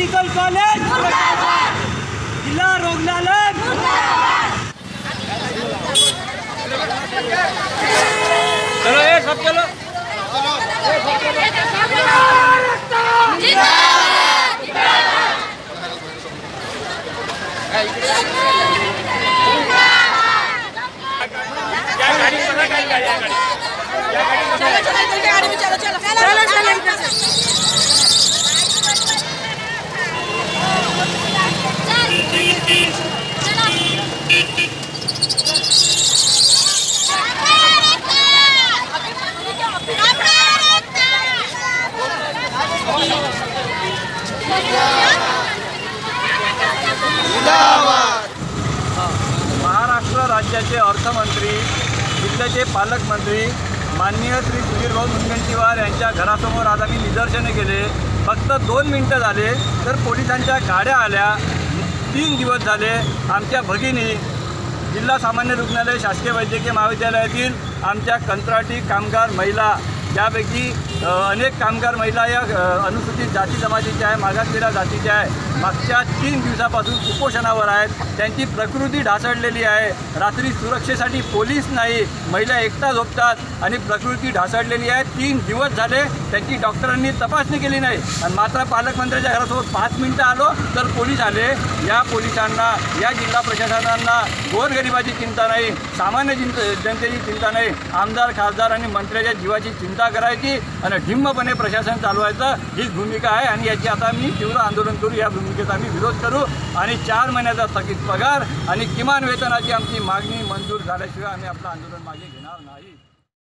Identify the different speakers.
Speaker 1: Medical college जिल्हा रुग्णालय. चलो ये सब चलो
Speaker 2: राज्याचे अर्थमंत्री जिल्ह्याचे पालकमंत्री माननीय श्री सुधीरभाऊ मुनगंटीवार यांच्या घरासमोर आज आम्ही निदर्शने केले. फक्त दोन मिनटं झाले तर पोलिसांच्या गाड्या आल्या. तीन दिवस झाले आमच्या भगिनी जिल्हा सामान्य रुग्णालय शासकीय वैद्यकीय महाविद्यालयातील आमच्या कंत्राटी कामगार महिला त्यापैकी अनेक कामगार महिला या अनुसूचित जाती जमातीच्या आहे मागासलेल्या जातीच्या आहे. मागच्या तीन दिवसापासून कुपोषणावर आहेत. त्यांची प्रकृती ढासळलेली आहे. रात्री सुरक्षेसाठी पोलीस नाही महिला एकटा झोपतात आणि प्रकृती ढासळलेली आहे. तीन दिवस झाले त्यांची डॉक्टरांनी तपासणी केली नाही. आणि मात्र पालकमंत्र्याच्या घरासोबत पाच मिनटं आलो तर पोलीस आले. या पोलिसांना या जिल्हा प्रशासनांना गोरगरिबाची चिंता नाही सामान्य जिंत जनतेची चिंता नाही. आमदार खासदार आणि मंत्र्याच्या जीवाची चिंता करायची आणि ढिम्मपणे प्रशासन चालवायचं हीच भूमिका आहे आणि याची आता आम्ही तीव्र आंदोलन करू या भूमिकेचा आम्ही विरोध करू आणि चार महिन्याचा थकीत पगार आणि किमान वेतनाची आमची मागणी मंजूर झाल्याशिवाय आम्ही आपलं आंदोलन मागे घेणार नाही.